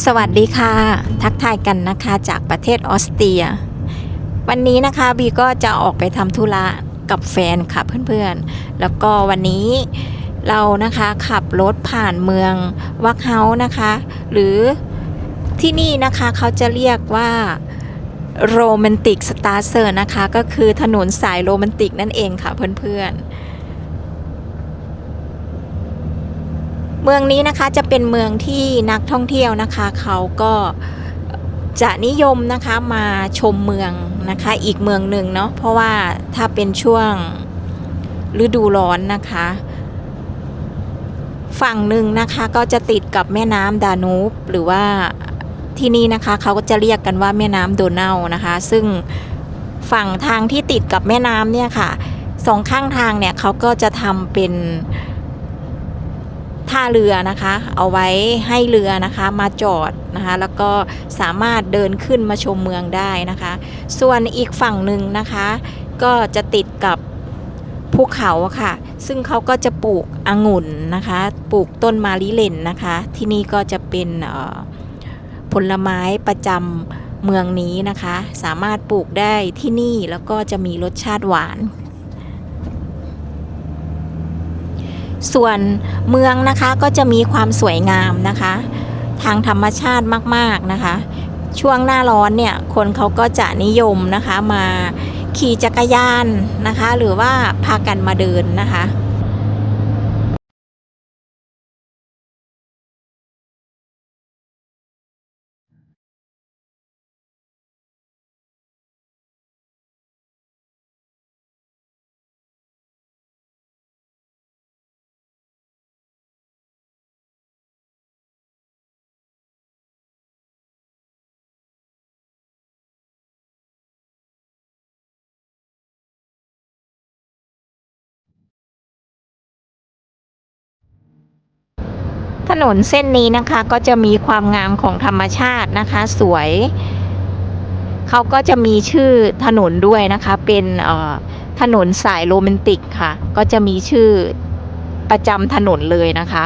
สวัสดีค่ะ ทักทายกันนะคะจากประเทศออสเตรีย วันนี้นะคะบีก็จะออกไปทำธุระกับแฟนค่ะเพื่อนๆ แล้วก็วันนี้เรานะคะขับรถผ่านเมืองวักเฮานะคะ หรือที่นี่นะคะเขาจะเรียกว่าโรแมนติกสตาร์เซอร์นะคะ ก็คือถนนสายโรแมนติกนั่นเองค่ะเพื่อนๆ เมืองนี้นะคะจะเป็นเมืองที่นักท่องเที่ยวนะคะเขาก็จะนิยมนะคะมาชมเมืองนะคะอีกเมืองหนึ่งเนาะเพราะว่าถ้าเป็นช่วงฤดูร้อนนะคะ ฝั่งหนึ่งนะคะก็จะติดกับแม่น้ำดานูบหรือว่าที่นี่นะคะเขาก็จะเรียกกันว่าแม่น้ำโดนัลนะคะ ซึ่งฝั่งทางที่ติดกับแม่น้ำเนี่ยค่ะสองข้างทางเนี่ยเขาก็จะทำเป็น ท่าเรือนะคะ เอาไว้ให้เรือนะคะมาจอดนะคะ แล้วก็สามารถเดินขึ้นมาชมเมืองได้นะคะ ส่วนอีกฝั่งหนึ่งนะคะ ก็จะติดกับภูเขาค่ะ ซึ่งเขาก็จะปลูกองุ่นนะคะ ปลูกต้นมาลิเลนนะคะ ที่นี่ก็จะเป็นผลไม้ประจำเมืองนี้นะคะ สามารถปลูกได้ที่นี่แล้วก็จะมีรสชาติหวาน ส่วนเมืองนะคะก็จะมีความสวยงามนะคะ ทางธรรมชาติมากๆนะคะ ช่วงหน้าร้อนเนี่ยคนเขาก็จะนิยมนะคะมาขี่จักรยานนะคะ หรือว่าพากันมาเดินนะคะ ถนนเส้นนี้นะคะก็จะมีความงามของธรรมชาตินะคะ สวย เขาก็จะมีชื่อถนนด้วยนะคะ เป็นถนนสายโรแมนติกค่ะ ก็จะมีชื่อประจำถนนเลยนะคะ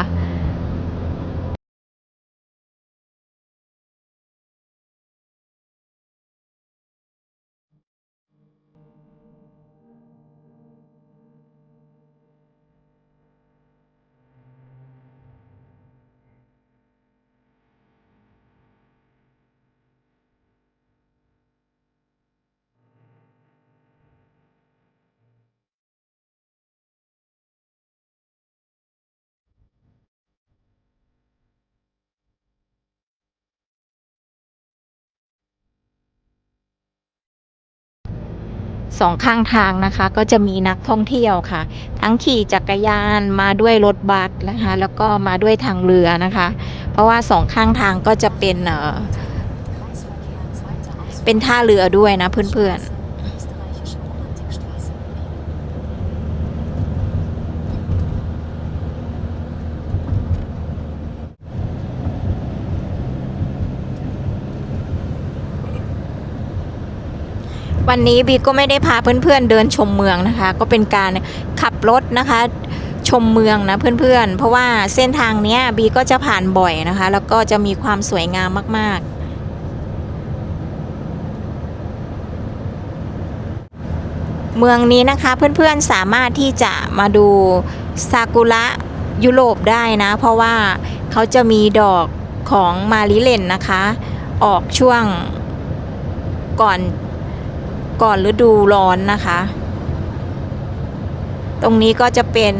สองข้างทางนะคะ ก็จะมีนักท่องเที่ยวค่ะ ทั้งขี่จักรยานมาด้วยรถบัสนะคะ แล้วก็มาด้วยทางเรือนะคะ เพราะว่าสองข้างทางก็จะเป็นเออเป็นท่าเรือด้วยนะเพื่อนๆ วันนี้บีก็ไม่ได้พาเพื่อนๆเดินชมเมืองนะคะ ก็เป็นการขับรถนะคะ ชมเมืองนะเพื่อนๆ เพราะว่าเส้นทางเนี้ยบีก็จะผ่านบ่อยนะคะ แล้วก็จะมีความสวยงามมากๆเมืองนี้นะคะเพื่อนๆสามารถที่จะมาดูซากุระยุโรปได้นะ เพราะว่าเขาจะมีดอกของมาริเลนนะคะ ออกช่วงก่อน ก่อนฤดูร้อนนะคะ ตรงนี้ก็จะเป็น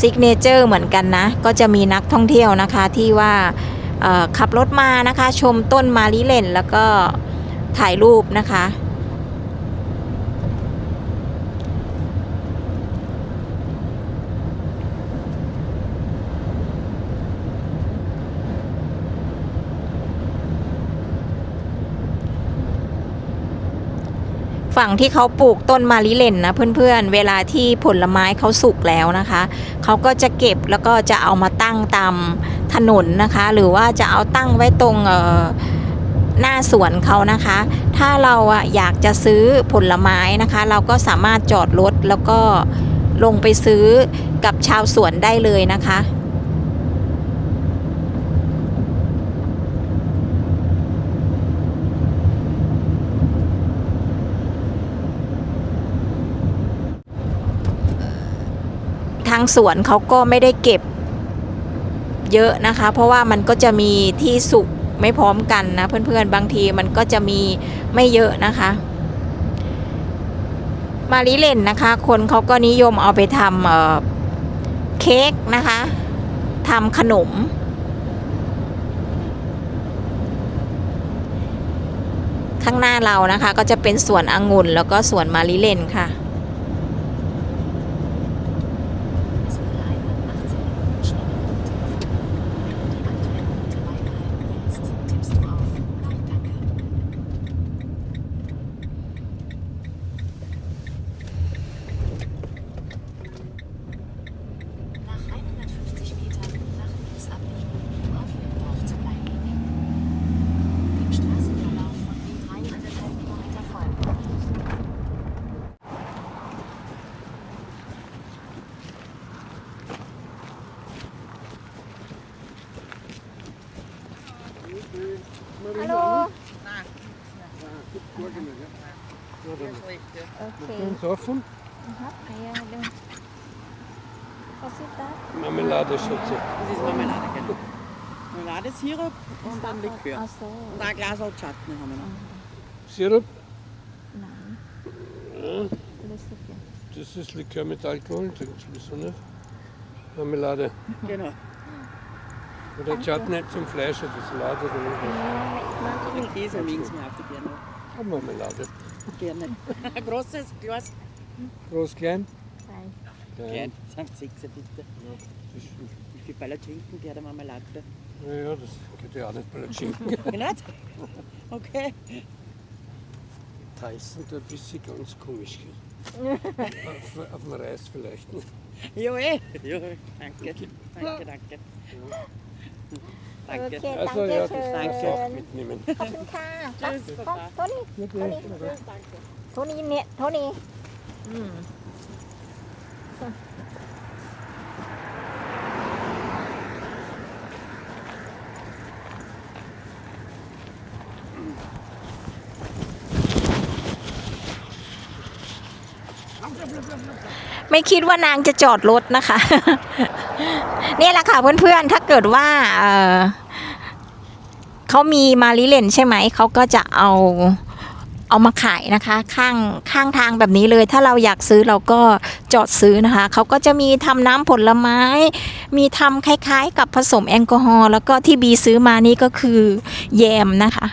ซิกเนเจอร์เหมือนกันนะ ก็จะมีนักท่องเที่ยวนะคะที่ว่าขับรถมานะคะ ชมต้นมาริเลนแล้วก็ถ่ายรูปนะคะ ฝั่งที่เขาปลูกต้นมาริเลนนะเพื่อนๆ เวลาที่ผลไม้เขาสุกแล้วนะคะ เขาก็จะเก็บแล้วก็จะเอามาตั้งตามถนนนะคะ หรือว่าจะเอาตั้งไว้ตรงเอ่อหน้าสวนเขานะคะ ถ้าเราอะอยากจะซื้อผลไม้นะคะ เราก็สามารถจอดรถแล้วก็ลงไปซื้อกับชาวสวนได้เลยนะคะางสวนเขาก็ไม่ได้เก็บเยอะนะคะ เพราะว่ามันก็จะมีที่สุกไม่พร้อมกันนะ เพื่อนๆ บางทีมันก็จะมีไม่เยอะนะคะ มาริเลนนะคะ คนเขาก็นิยมเอาไปทำเเค้กนะคะทำขนม ข้างหน้าเรานะคะ ก็จะเป็นสวนองุ่นแล้วก็สวนมาริเลนค่ะ โอเค Ganz offen. ครับไอ้ยาเดินก็สิตา Marmelade, Schätze. Das ist Marmelade, genau. Marmeladesirup und dann Likör. เอาโซ่ Und ein Glas auch Chutney haben wir noch. Sirup, หนัง ja, รู้สึกยัง das ist Likör mit Alkohol, trinkst du so nicht? Marmelade. Genau. Oder Chutney zum Fleisch oder Salat oder irgendwas. Und Käse mögen Sie mir auch gerne. Und Marmelade. Gerne. Ein großes Glas. Groß, klein? ใช่ Klein. Sind sechs bitte. Wie viel Palatschinken gehört der Marmelade? naja, das geht ja auch nicht Palatschinken. Nicht? Okay. Da ist da ein bisschen ganz komisch. auf, auf dem Reis vielleicht. Ne? Ja, eh. Ja, danke. Danke, danke. โอ Danke. เค Also ตั้ง ja, เจ das เชิ kannst ญ du auch mitnehmen. ขอบคุณค่ะ Tschüss, โท Papa. โทนี่ Bitte. โทนี่เนี่ยโทนี่อืม ไม่คิดว่านางจะจอดรถนะคะเนี่ยแหละค่ะเพื่อนๆ ถ้าเกิดว่าเเขามีมาริเลนใช่ไหม เขาก็จะเอาเอามาขายนะคะ ข้างข้างทางแบบนี้เลย ถ้าเราอยากซื้อเราก็จอดซื้อนะคะ เขาก็จะมีทำน้ำผลไม้ มีทำคล้ายๆ กับผสมแอลกอฮอล์แล้วก็ที่บีซื้อมานี่ก็คือแยมนะคะ